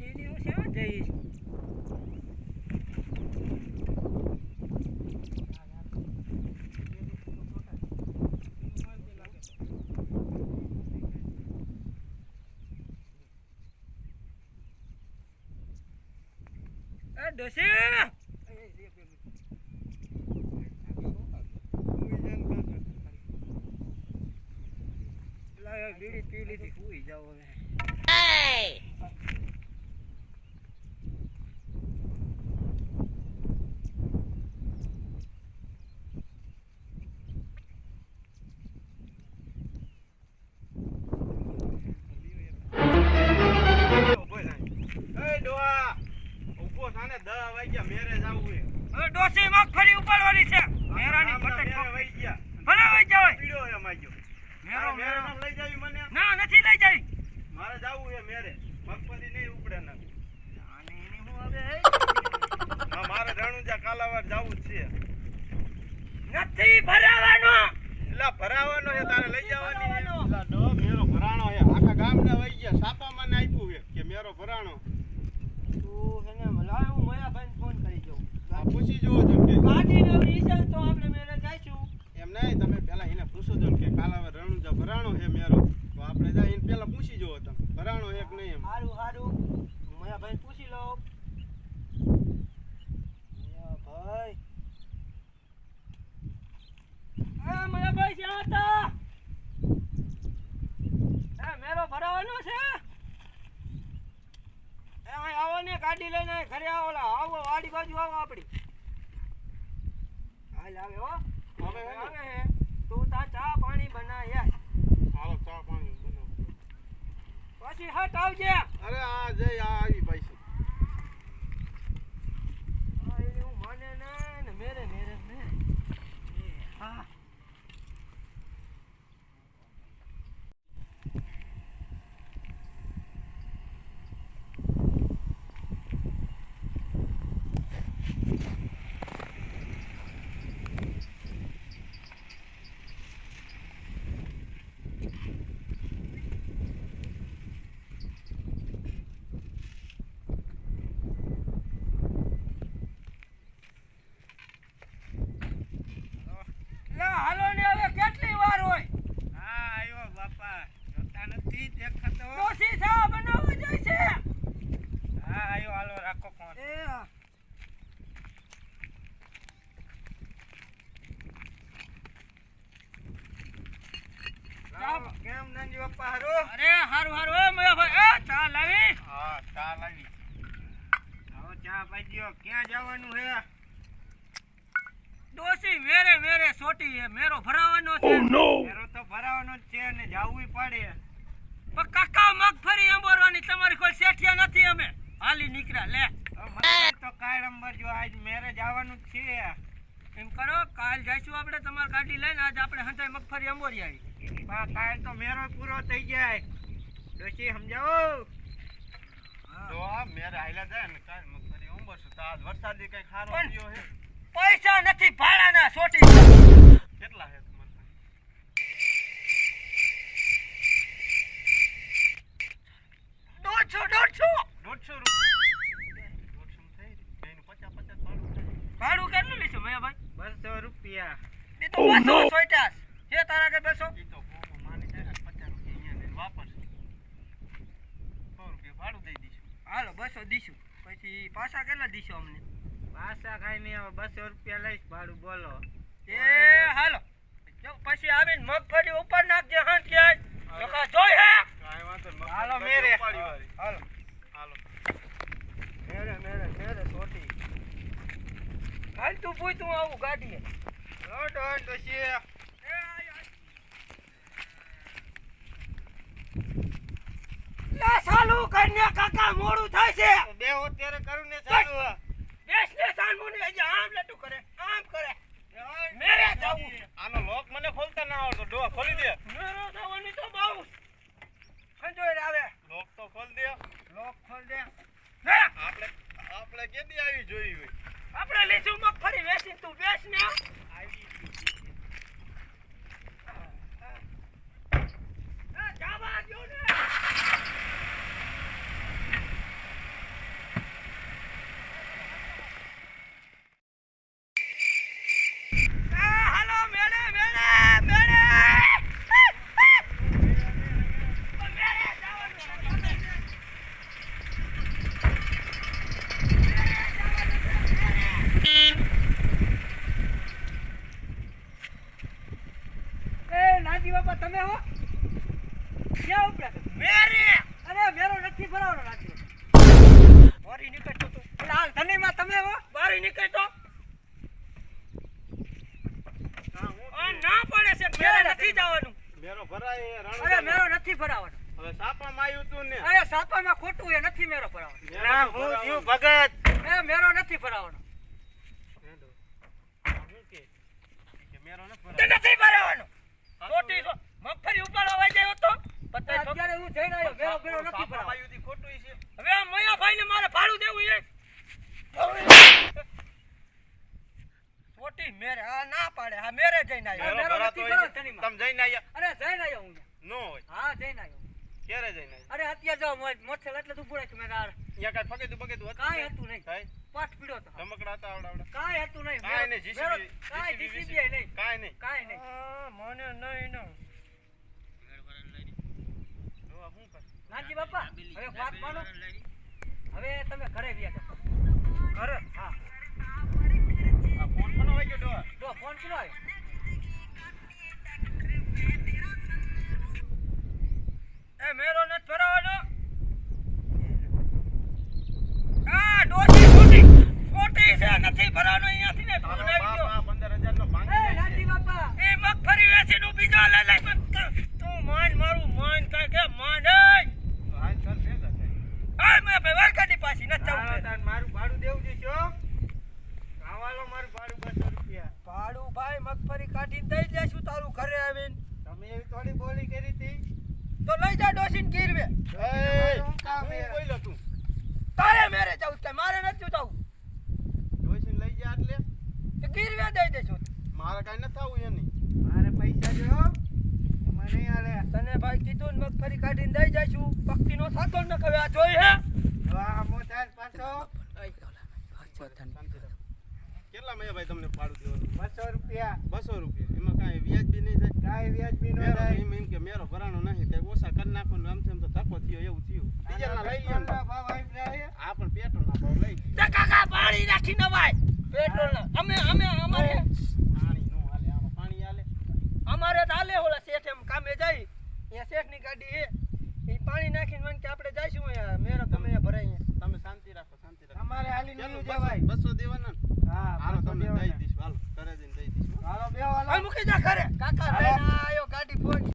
ને હું શેમાં જઈશ એ ડોશી વાગ્યા મેરે જાવું હે હવે ડોસી મગફળી ઉપાડવાની છે મેરાની આમના પતંગ મેરે વઈ ગયા ભલે વઈ જાવ પીડ્યો હે માગ્યો મેરો મેરે મેરો નામ લઈ જાવી મને ના નથી લઈ જઈ મારે જાવું હે મેરે મગફળી નહીં ઉપડે ના અને એની હું હવે હા, મારે રણુજા કાલાવાર જાવું જ છે નથી ભરાવાનો એલા ભરાવાનો હે તારે લઈ જવાની હે ભરાવાનો. એલા ડો મેરો ભરાણો હે આખા ગામના વઈ ગયા સાપા મને આપ્યું હે કે મેરો ભરાણો તું છે ને લાય હું મોયા ભાઈને ફોન કરી દઉં આ પૂછી જોવો છો કે ગાડી નવરી છે તો આપણે મેરે જઈશું એમ નહીં તમે પહેલા એને પૂછો છો કે કાલાવાર રણુજા ભરાણો હે મેરો તો આપણે જાય એને પહેલા પૂછી જોવો તમે ભરાણો હે કે નહીં એમ સારું સારું મયા ભાઈ પૂછી લો. મયા ભાઈ એ મયા ભાઈ ક્યાં હતા એ મેરો ભરાવાનો છે. એ અહીં આવો ને ગાડી લઈને ઘરે આવો. આવો વાડી બાજુ આવો આપડી. હાલ આવે હો. આવે હે ને? આવે તું તા ચા પાણી બનાય યાર હાલો ચા પાણી બનાવો પછી હટ આવજે. અરે આ પૈસા આ એને હું માને ના ને મેરે મેરે ને એ હા લે હાલો ને હવે કેટલી વાર હોય હા આવ્યો બાપા જોતા નથી દેખાતો ડોસી ચા બનાવવા જાય છે હા આવ્યો હાલો રાખો ફોન એ હા. લાવો, કેમ નાનજી બાપા અરે હારું હારું. એ મયા ભાઈ એ ચા લાવી. હા ચા લાવી. આવો ચા પાઈજો ક્યાં જવાનું હે? ડોસી મેરે મેરે સોટી હે. મેરો ભરાવાનો છે. મેરો તો ભરાવાનો જ છે ને જાવું પડે. પણ કાકા મગફળી અંબોરવાની. તમારી કોઈ શેઠિયા નથી અમે. હાલી નીકળ્યા લે. તો નંબર જો આજ મેરે જવાનું જ છે. એમ કરો કાલ જઈશું આપણે તમારી ગાડી લઈને આજ આપણે હંતાઈ મગફળી અંબોરી આવી. બા કાલ તો મેરો પૂરો થઈ જાય. ડોશી સમજાવો? તો આ મેર આયલા જાય ને કાલ મગફળી ઉંબરશું તો આજ વરસાદી કઈ ખારો થયો હે? પૈસા નથી ભાડાના સોટી. કેટલા હે તમારે દોઢસો દોઢસો દોઢસો રૂપિયા દોઢસો થઈ એનું પચાસ પચાસ ભાડું થાય ભાડું કેટલું લેશો મયાભાઈ બસો રૂપિયા એ તો બસો સોઈટાસ છે તારા કે બસો ઈ તો કોકો માની જાય ને પચાસ રૂપિયા અહીંયા લઈને વાપરશે સો રૂપિયા ભાડું દઈ દઈશું હાલો બસો દીશું. પછી પાછા કેટલા દીશો અમને? પાછા ખાઈ નહીં હવે બસો રૂપિયા લઈશ ભાડું બોલો. એ હાલો. જો પછી આવીને મગફળી ઉપર નાખજે હા ક્યાંય નકા જોઈ હે? કાંઈ. હાલો મેરે. હાલો. હાલો. મેરે મેરે મેરે સોટી. હાલ તું પૂછ તું આવું ગાડીએ. લોટ હોય તો છે લે ચાલુ કરીને કાકા મોડું થાય છે. બે અત્યારે કરું ને ચાલુ બેસ ને સાનમુની હજી આમ લટુ કરે આમ કરે. મેરે જવું. આનો લોક મને ખોલતા ના આવડતો. ડો ખોલી દે. મેરો જવાની તો બહુ સંજોય આવે. લોક તો ખોલ દે. લોક ખોલ દે. આપણે આપણે કેદી આવી જોઈ હોય? આપણે લીધું મગફળી વેચી તું બેસ ને ને. નાજી બાપા તમે હો? ક્યાં ઉપડ્યા મેરે! અરે મેરો નથી ભરાવાનો નાજી મારી નીકળતો તું. એટલે હાલ ધનીમાં તમે હો? બારી નીકળતો? ના પડે છે મેરે નથી જવાનું. મેરો ભરાય અરે મેરો નથી ભરાવાનો. હવે સાપામાં આવ્યું તું ને. અરે સાપામાં ખોટું એ નથી મેરો ભરાવાનો. ના હું જીવ ભગત. એ મેરો નથી ભરાવાનો. ન નથી ભરાવાનો. ખોટી મગફળી ઉપાડો વાઈ ગયો તો? પતાય તો અત્યારે હું જઈને આવ્યો. મેરો મેરો નથી ભરાયો ખોટું છે. હવે આ મયાભાઈ ને મારે ભાડું દેવું છે? ખોટી મેરે. આ ના પાડે. આ મેરે જઈને આવ્યો. મેરો નથી ભરાતો હોય છે. તમે જઈને આયા અરે જઈને આવ્યો હું નો હોય. હા જઈને આવ્યો ક્યારે જઈને આયા અરે અત્યારે જાઓ મોથેલ એટલે તું બોલાય મેં યાર અહીંયા કાંઈ ફગેતું બગેતું હતું કાંઈ હતું નહીં. કાંઈ? પાઠ પીડ્યો તો રમકડા હતા આવડાવડા. આવડા? કાંઈ હતું નહીં. કાંઈ નહીં, જીસીબી કાંઈ JCB નહીં. કાંઈ નહીં. કાંઈ નહીં. મને નહીં નો? નાનજી બાપા હવે વાત માનો? હવે તમે ઘરે રહ્યા છો ઘરે? હા. આ ફોન કોનો વાગ્યો ડો ડો ફોન કોનો આવ્યો એ મેરો નથી ભરાવાનો આ ડોસી ખોટી ખોટી છે નથી ભરાવાનો અહીંયાથી ને તારો ફોન આવી બાપ ગયો આ 15,000 નો ભાંગી એ જાય છે. નાનજી બાપા એ મગફળી વેચીને હું બીજા લઈ લઈ પણ તું- તું માન મારું માન કાંઈ કે માન એ તો હાલ ચાલ ભેગા થાય. આ મેં ભાઈ વરકાની પાછી નથી હાલો જવું તાન મારું ભાડું દેવું છે છો આવાલો મારું ભાડું બસો રૂપિયા ભાડું ભાઈ મગફળી કાઢીને દઈ દેશું તારું ઘરે આવીને. તમે એવી થોડી બોલી કરી હતી? તો લઈ જા ડોસીને ગીરવે. હું બોલ્યો તું. તારે મેરે જવું કે મારે નથી જવું. ડોસીને લઈ જા એટલે. ગીરવે દઈ દેશું મારે કાંઈ ન થવું એની. મારે પૈસા જો મને નહીં આલે તને ભાઈ કીધું ને મગફળી કાઢીને દઈ જઈશું. પક્ષીનો સાતો ન કવે આ જોઈ હે. વાહ મોટાર પાંચસો કેટલા મૈયા ભાઈ તમને ભાડું દેવાનું? બસો રૂપિયા. બસો રૂપિયા. એમાં કાંઈ વ્યાજ બી નહીં થાય? કાંઈ વ્યાજ બી મેરો એમ એમ કે મેરો ભરાણો નહીં. કઈ ઓછા કરી નાખો ને આમ તેમ તો ધક્કો થયો એવું થયું. ડીઝલના લઈ લ્યો ને. આ પણ પેટ્રોલના ભાવ લઈ તે કાકા પાણી નાખી નવાય પેટ્રોલ ના અમે અમે અમારે પાણી નો હાલે આમાં પાણી હાલે. અમારે તો હાલે ઓલા શેઠ એમ કામે જાય. અહીંયા શેઠની ગાડી હે એ પાણી નાખીને મને કે આપણે જઈશું અહીંયા. મેરો તમે અહીંયા ભરાય તમે શાંતિ રાખો શાંતિ રાખો. અમારે હાલી નહીં જવાય. બસો દેવાના ને? હાલો તમને દઈ દઈશ હાલો કરે દઈને દઈ દઈશ હાલો બે હાલો. મુકી જા કરે કાકા લઈને આયો ગાડી ફોડી.